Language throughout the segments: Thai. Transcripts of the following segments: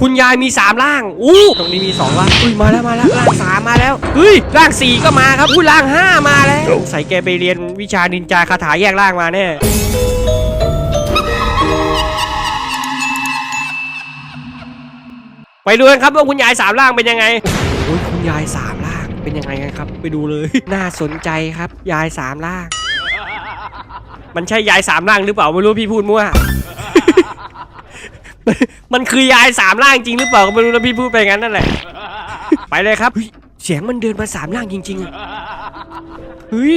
คุณยายมีสามร่าง อู้ตรงนี้มีสองร่างอุ้ยมาแล้วมาแล้วร่างสามมาแล้วเฮ้ยร่างสี่ก็มาครับอุ้ยร่างห้ามาแล้วใส่แกไปเรียนวิชานินจาคาถาแยกร่างมาแน่ไปดูกันครับว่าคุณยายสามร่างเป็นยังไงโอ้ยคุณยายสามร่างเป็นยังไงกันครับ ไปดูเลย น่าสนใจครับ ยายสามร่าง มันใช่ยายสามร่างหรือเปล่าไม่รู้พี่พูดมั่ว มันคือยายสามร่างจริงหรือเปล่าก็ไม่รู้นะพี่พูดไปงั้นนั่นแหละ ไปเลยครับเฮ้ยเสียงมันเดินมาสามร่างจริงๆอะเฮ้ย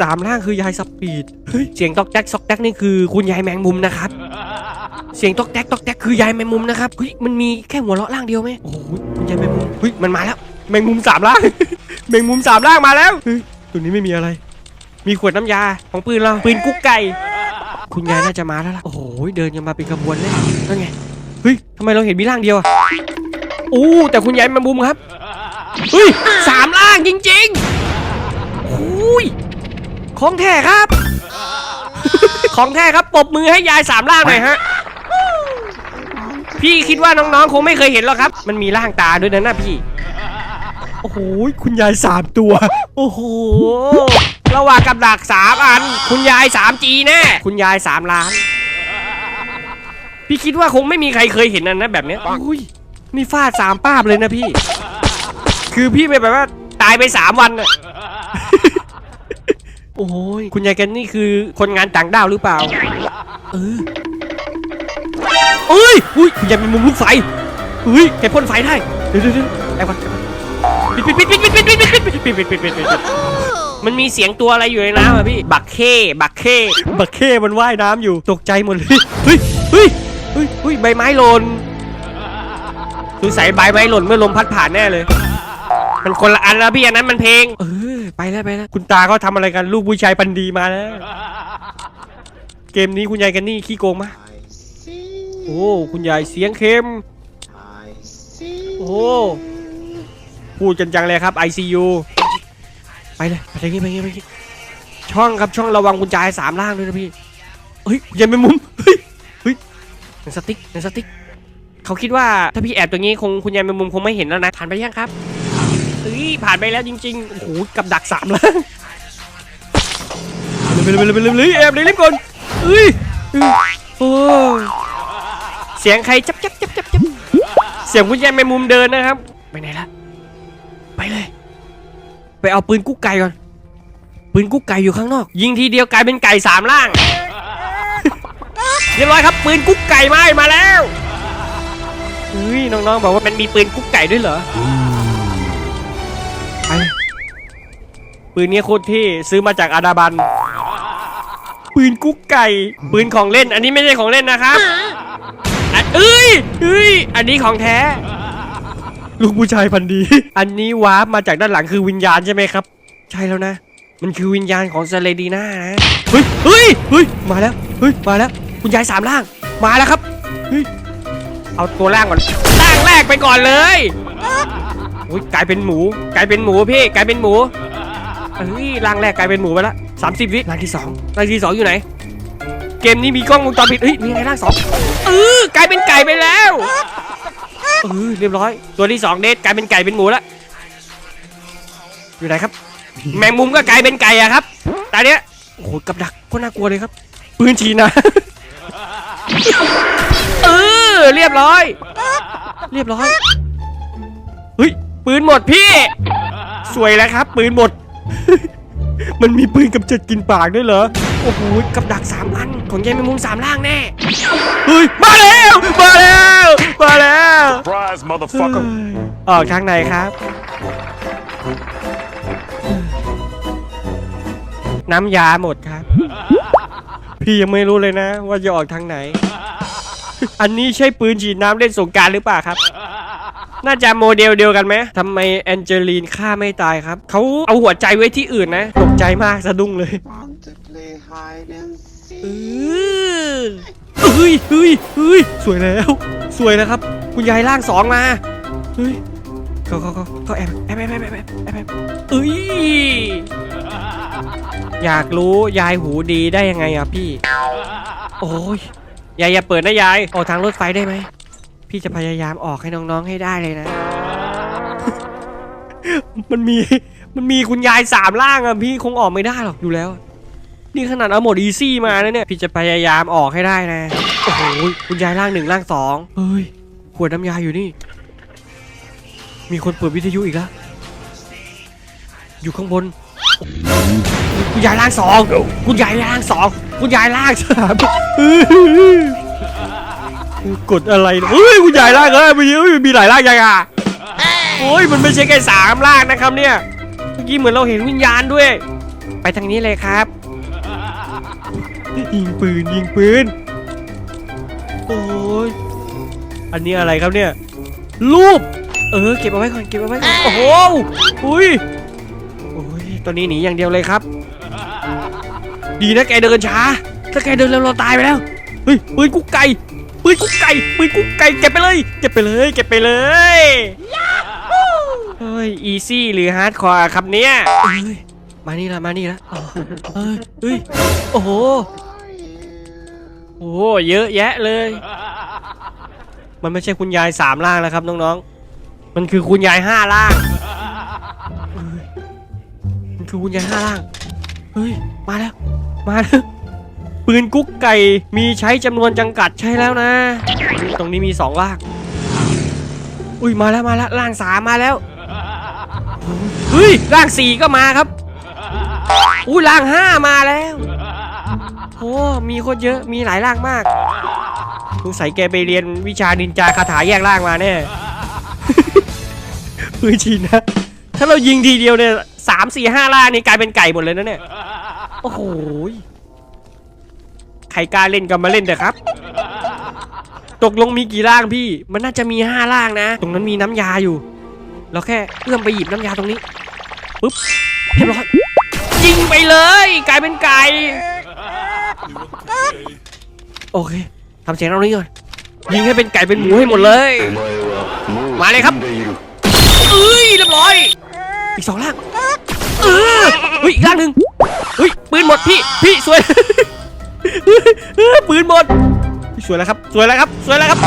สามร่างคือยายสปีดเฮ้ยเสียงตอกแจ๊กซอกแจ๊กนี่คือคุณยายแมงมุมนะครับ เสียงตอกแจ๊กตอกแจ๊กคือยายแมงมุมนะครับเฮ้ยมันมีแค่หัวเราะร่างเดียวไหมโอ้โหคุณยายแมงมุมเฮ้ยมันมาแล้ว แมงมุมสามร่าง แมงมุมสามร่างมาแล้วเฮ้ยตัวนี้ไม่มีอะไร มีขวดน้ำยาของปืนเราปืนกุ๊กไก่ คุณยายน่าจะมาแล้วล่ะ โอ้โห เดินกันมาเป็นขบวนเลยนั่นไงเฮ้ย ทำไมเราเห็นมีร่างเดียวอะอู้แต่คุณยายมาบุมครับเฮ้ยสามร่างจริงๆอุ้ยของแท้ครับ ของแท้ครับปรบมือให้ยายสามร่างหน่อยฮะ พี่คิดว่าน้องๆ คงไม่เคยเห็นหรอกครับ มันมีร่างตาด้วยนะน่ะพี่ โอ้โห คุณยายสามตัว โอ้โห ระหว่างกับดักสามอัน คุณยายสามจีแน่ คุณยายสามล้าน พี่คิดว่าคงไม่มีใครเคยเห็นอันนะแบบเนี้ยอุ้ยนี่ฟาดสามป้าบเลยนะพี่ คือพี่ไปแบบว่าตายไปสามวันอะโอ้ยคุณยายแกนนี่คือคนงานต่างด้าวหรือเปล่า เออเอ้ยอุ้ยคุณยายเป็นมุมลูกไฟเฮ้ยแกพ่นไฟได้ เดี๋ยวเดี๋ยวเดี๋ยวไอ้วะปิดปิดปิดปิดปิดปิดปิดปิดปิดปิดปิดปิดปิดปิดปิดมันมีเสียงตัวอะไรอยู่ในน้ำอะพี่ บักเข้ บักเข้ บักเข้มันว่ายน้ำอยู่ ตกใจหมดเลย เฮ้ย เฮ้ย เฮ้ยเฮ้ยใบไม้หล่นสงสัยใบไม้หล่นเมื่อลมพัดผ่านแน่เลย มันคนละอันแล้วพี่อันนั้นมันเพลง เออไปแล้วไปแล้วคุณตาเขาทำอะไรกันลูกผู้ชายปันดีมาแล้ว เกมนี้คุณยายกันนี่ขี้โกงมาก I see. โอ้คุณยายเสียงเข้มโอ้พูดกันจังเลยครับ ICU ไปเลยไปทางนี้ไปทางนี้ไปทางนี้ช่องครับช่องระวังกุญแจสามล่างด้วยนะพี่เฮ้ยยายเป็นมุมเฮ้ย นังสติ๊กหนังสติ๊กเขาคิดว่าถ้าพี่แอบตรงนี้คงคุณยายเป็นมุมคงไม่เห็นแล้วนะผ่านไปยังครับเฮ้ยผ่านไปแล้วจริงๆโอ้โหกับดักสามล่างไปเลยไปเลยไปเลยไปเลยแอบเลยรีบก่อนเฮ้ยเฮ้ยโอ้เสียงใครจับจับจับจับจับเสียงคุณยายแมงมุมเดินนะครับ ไปไหนละไปเลย ไปเอาปืนกุ๊กไก่ก่อนปืนกุ๊กไก่อยู่ข้างนอก ยิงทีเดียวกลายเป็นไก่สามล่าง เรียบร้อยครับปืนกุ๊กไก่ไหม้มาแล้วเฮ้ยน้องๆบอกว่ามันมีปืนกุ๊กไก่ด้วยเหรอไปเลยปืนเนี้ยโคตรเท่ซื้อมาจากอาดาบัน ปืนกุ๊กไก่ ปืนของเล่น อันนี้ไม่ใช่ของเล่นนะครับอันเอ้ยเอ้ยอันนี้ของแท้ ลูกผู้ชายพันธุ์ดี อันนี้วาร์ปมาจากด้านหลังคือวิญญาณใช่ไหมครับ ใช่แล้วนะ มันคือวิญญาณของเซเลดีน่านะ เฮ้ยเฮ้ยเฮ้ยมาแล้ว เฮ้ย มาแล้ว คุณยายสามล่างมาแล้วครับเฮ้ยเอาตัวล่างก่อนล่างแรกไปก่อนเลยอุ้ยกลายเป็นหมู กลายเป็นหมูพี่กลายเป็นหมูเฮ้ยล่างแรกกลายเป็นหมูไปละสามสิบวิล่างที่สองล่างที่สองอยู่ไหน เกมนี้มีกล้องวงจรปิดเฮ้ยมีไงล่างสองเออกลายเป็นไก่ไปแล้วเออเรียบร้อย ตัวที่สองเดทกลายเป็นไก่เป็นหมูแล้วอยู่ไหนครับ แมงมุมก็กลายเป็นไก่อะครับตาเนี้ยโอ้โหกับดักก็น่ากลัวเลยครับปืนฉีนะ เออเรียบร้อย เรียบร้อยเฮ้ยปืนหมดพี่ สวยแล้วครับ ปืนหมด มันมีปืนกับเจ็ดกินปากด้วยเหรอโอ้โหกับดักสามอันของยายแมงมุมสามล่างแน่เฮ้ยมาแล้วมาแล้วมาแล้ว Surprise, motherfucker. ออกทางไหนครับ น้ำยาหมดครับ พี่ยังไม่รู้เลยนะ ว่าจะออกทางไหน อันนี้ใช่ปืนฉีดน้ำเล่นสงการหรือเปล่าครับ น่าจะโมเดลเดียวกันไหมทำไมแอนเจลีนฆ่าไม่ตายครับ เขาเอาหัวใจไว้ที่อื่นนะ ตกใจมากสะดุ้งเลยเอ seek? อเฮ้ยเฮ้ยเฮ้ยสวยแล้ว สวยแล้วครับ คุณยายร่างสองมา เฮ้ย เข้าเข้าแอบแอบแอบแอบแอบแอบเอ้ยอยากรู้ยายหูดีได้ยังไงอะพี่ โอ้ยยายอย่าเปิดนะยายออกทางรถไฟได้ไหมพี่จะพยายามออกให้น้องๆให้ได้เลยนะ มันมีมันมีคุณยายสามล่างอะพี่คงออกไม่ได้หรอกอยู่แล้ว นี่ขนาดเอาหมดอีซี่มานะเนี่ย พี่จะพยายามออกให้ได้นะ โอ้โหคุณยายร่างหนึ่งร่างสองเฮ้ยขวดน้ำยาอยู่นี่ มีคนเปิดวิทยุอีกแล้วอยู่ข้างบน คุณยายร่างสอง คุณยายร่างสอง คุณยายร่างสามกดอะไรเนี่ยเฮ้ยคุณยายร่างเอ้ยมีเอ้ยมีหลายร่างยังอะโอ้ยมันไม่ใช่แค่สามร่างนะครับเนี่ย เมื่อกี้เหมือนเราเห็นวิญญาณด้วย ไปทางนี้เลยครับ ยิงปืนยิงปืน โอ้ย อันนี้อะไรครับเนี่ย รูป เออเก็บเอาไว้ก่อนเก็บเอาไว้ก่อนโอ้โหอุ้ยโอ้ยตัวนี้หนีอย่างเดียวเลยครับ ดีนะแกเดินช้า ถ้าแกเดินเร็วเราตายไปแล้วเฮ้ยปืนกุ๊กไก่ปืนกุ๊กไก่ปืนกุ๊กไก่เก็บไปเลยเก็บไปเลยเก็บไปเลยเฮ้ยอีซี่หรือฮาร์ดคอร์ครับเนี่ยเฮ้ยมานี่ละมานี่ละอ๋อเฮ้ยเฮ้ยโอ้โหโอ้โหเยอะแยะเลย มันไม่ใช่คุณยายสามล่างแล้วครับน้องๆ มันคือคุณยายห้าล่าง มันคือคุณยายห้าล่าง เฮ้ย มาแล้ว มาแล้ว ปืนกุ๊กไก่ มีใช้จำนวนจำกัดใช่แล้วนะ ตรงนี้มีสองล่าง อุ้ย มาแล้วมาแล้วล่างสามมาแล้ว เฮ้ย ล่างสี่ก็มาครับ อุ้ยล่างห้ามาแล้วโอ้มีโคตรเยอะ มีหลายร่างมากสงสัยแกไปเรียนวิชานินจาคาถาแยกร่างมาแน่ ปืนชีนนะถ้าเรายิงทีเดียวเนี่ยสามสี่ห้าร่างนี่กลายเป็นไก่หมดเลยนะเนี่ยโอ้โหใครกล้าเล่นก็มาเล่นเถอะครับ ตกลงมีกี่ร่างพี่ มันน่าจะมีห้าร่างนะ ตรงนั้นมีน้ำยาอยู่ เราแค่เอื้อมไปหยิบน้ำยาตรงนี้ปุ๊บเรียบร้อยยิงไปเลย กลายเป็นไก่โอเคทำเสียงเรานี้ก่อนยิงให้เป็นไก่เป็นหมูให้หมดเลยまれครับ เอ้ยเรียบร้อย อีกสองล่างเออเฮ้ยอีกล่างหนึ่งเฮ้ยปืนหมดพี่พี่สวยเออปืนหมดสวยแล้วครับสวยแล้วครับสวยแล้วครับ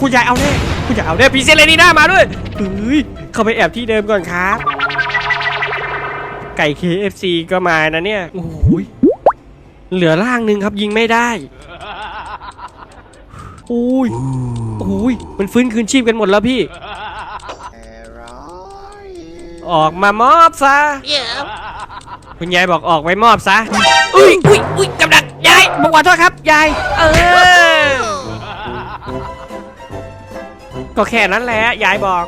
คุณยายเอาแน่คุณยายเอาแน่พีเซเลนีน่ามาด้วยเฮ้ยเข้าไปแอบที่เดิมก่อนครับ ไก่ KFC ก็มานะเนี่ยโอ้โหยเหลือล่างหนึ่งครับยิงไม่ได้โอ้ยโอ้ยมันฟื้นคืนชีพกันหมดแล้วพี่ Where are you? ออกมามอบซะ คุณยายบอกออกไว้มอบซะ อุ้ยอุ้ยอุ้ยกำลังยายบอกขอโทษครับยาย เออ ก็แค่นั้นแหละยายบอก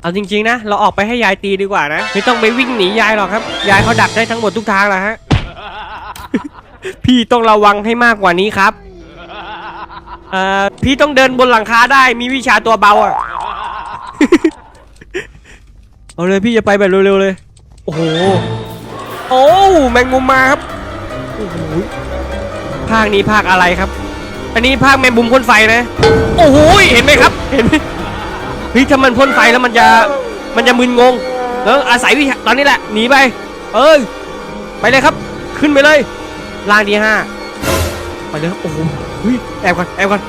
เอาจริงๆนะ เราออกไปให้ยายตีดีกว่านะ ไม่ต้องไปวิ่งหนียายหรอกครับ ยายเขาดักได้ทั้งหมดทุกทางแหละฮะ พี่ต้องระวังให้มากกว่านี้ครับ เอ่อพี่ต้องเดินบนหลังคาได้มีวิชาตัวเบาอะ เอาเลยพี่จะไปแบบเร็วๆเลย โอ้โห โอ้แมงมุมมาครับ โอ้โหภาคนี้ภาคอะไรครับ อันนี้ภาคแมงมุมพ่นไฟนะ โอ้โห เห็นไหมครับ เห็นไหมเฮ้ยถ้ามันพ่นไฟแล้วมันจะ มันจะมึนงง แล้วอาศัยวิชาตอนนี้แหละ หนีไป เอ้ย ไปเลยครับ ขึ้นไปเลย ล่างที่ห้าไปเลยครับ โอ้โห เฮ้ยแอบก่อนแอบก่อน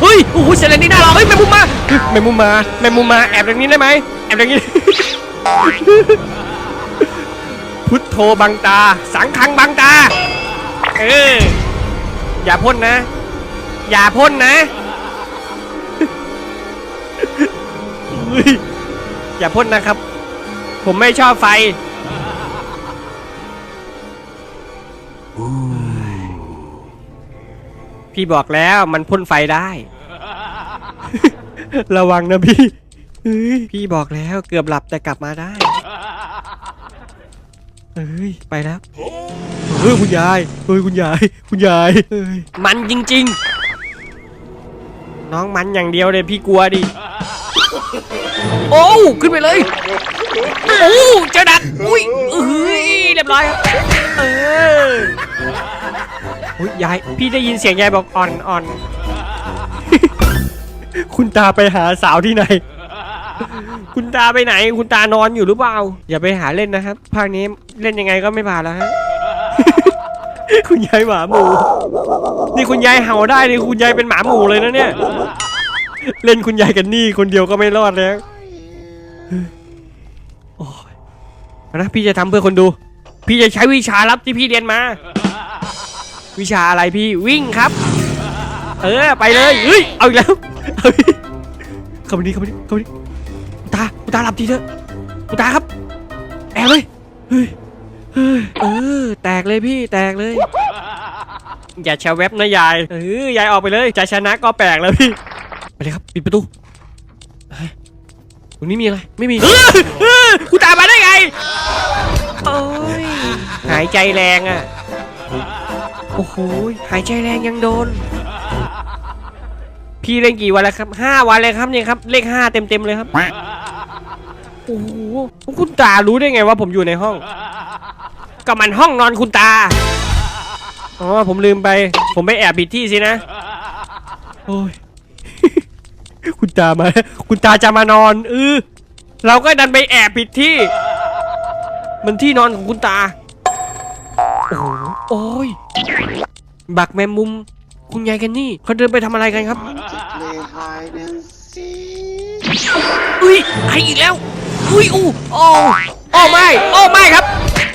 เฮ้ยโอ้โหเซเลนี่น่ารักเฮ้ยแมงมุมมาเฮ้ยแมงมุมมาแมงมุมมาแอบตรงนี้ได้ไหมแอบตรงนี้ พุทโธบังตา สังคังบังตา เอออย่าพ่นนะ อย่าพ่นนะเฮ้ยอย่าพ่นนะครับ ผมไม่ชอบไฟ พี่บอกแล้วมันพ่นไฟได้ ระวังนะพี่ พี่บอกแล้วเกือบหลับแต่กลับมาได้เอ้ยไปแล้วเฮ้ยคุณยายเฮ้ยคุณยายคุณยายเฮ้ยมันจริง ๆ น้องมันอย่างเดียวเลยพี่กลัวดิ โอ้วขึ้นไปเลยโอ้วเจอดักอุ้ยเอ้ยเรียบร้อยครับเออ อุ๊ยยายพี่ได้ยินเสียงยายบอกอ่อนอ่อน คุณตาไปหาสาวที่ไหน คุณตาไปไหน คุณตานอนอยู่หรือเปล่า อย่าไปหาเล่นนะครับ ภาคนี้เล่นยังไงก็ไม่ผ่านแล้วฮะ คุณยายหมาหมู นี่คุณยายเห่าได้นี่คุณยายเป็นหมาหมูเลยนะเนี่ย เล่นคุณยายกันนี่คนเดียวก็ไม่รอดแล้วนะพี่จะทำเพื่อคนดู พี่จะใช้วิชาลับที่พี่เรียนมา วิชาอะไรพี่วิ่งครับ เออไปเลยเฮ้ยเอาอีกแล้วเอาอีกเข้ามาดิเข้ามาดิเข้ามาดิคุณตาคุณตาหลับทีเถอะคุณตาครับแอบเลยเฮ้ยเฮ้ยเออแตกเลยพี่แตกเลย อย่าแชร์เว็บนะยายเออยายออกไปเลยจะชนะก็แปลกแล้วพี่ไปเลยครับปิดประตูเฮ้ยตรงนี้มีอะไรไม่มีเออเออคุณตามาได้ไงโอ้ยหายใจแรงอะ โอ้โหหายใจแรงยังโดน พี่เล่นกี่วันแล้วครับห้าวันเลยครับเนี่ยครับ เลขห้าเต็มเต็มๆเลยครับ โอ้โหคุณตารู้ได้ไงว่าผมอยู่ในห้องก็มันห้องนอนคุณตา อ๋อผมลืมไป ผมไปแอบผิดที่สินะ โอ้ย คุณตามา คุณตาจะมานอนเออเราก็ดันไปแอบผิดที่ มันที่นอนของคุณตา โอ้โหโอ้ย บักแมมมุม คุณยายกันนี่เขาเดินไปทำอะไรกันครับ Play hide and seek. อุ้ยใครอีกแล้ว อุ้ยอู้โอ้โอ้ไม่โอ้ไม่ครับ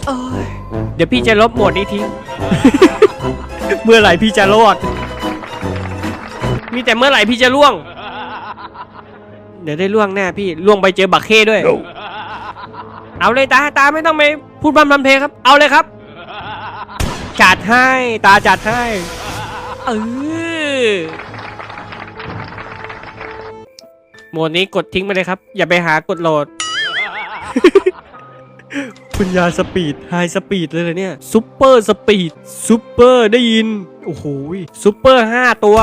โอ้ยเดี๋ยวพี่จะลบโหมดนี้ทิ้ง เมื่อไหร่พี่จะรอด มีแต่เมื่อไหร่พี่จะล่วง เดี๋ยวได้ล่วงแน่พี่ล่วงไปเจอบักเข้ด้วย เอาเลยตาตาไม่ต้องไปพูดบัมบัมเพลงครับ เอาเลยครับ จัดให้ตาจัดให้เออโหมดนี้กดทิ้งไปเลยครับ อย่าไปหากดโหลด คุณยาสปีดไฮสปีดเลยเลยเนี่ยซูเปอร์สปีดซูเปอร์ได้ยิน โอ้โหซูเปอร์ห้าตัว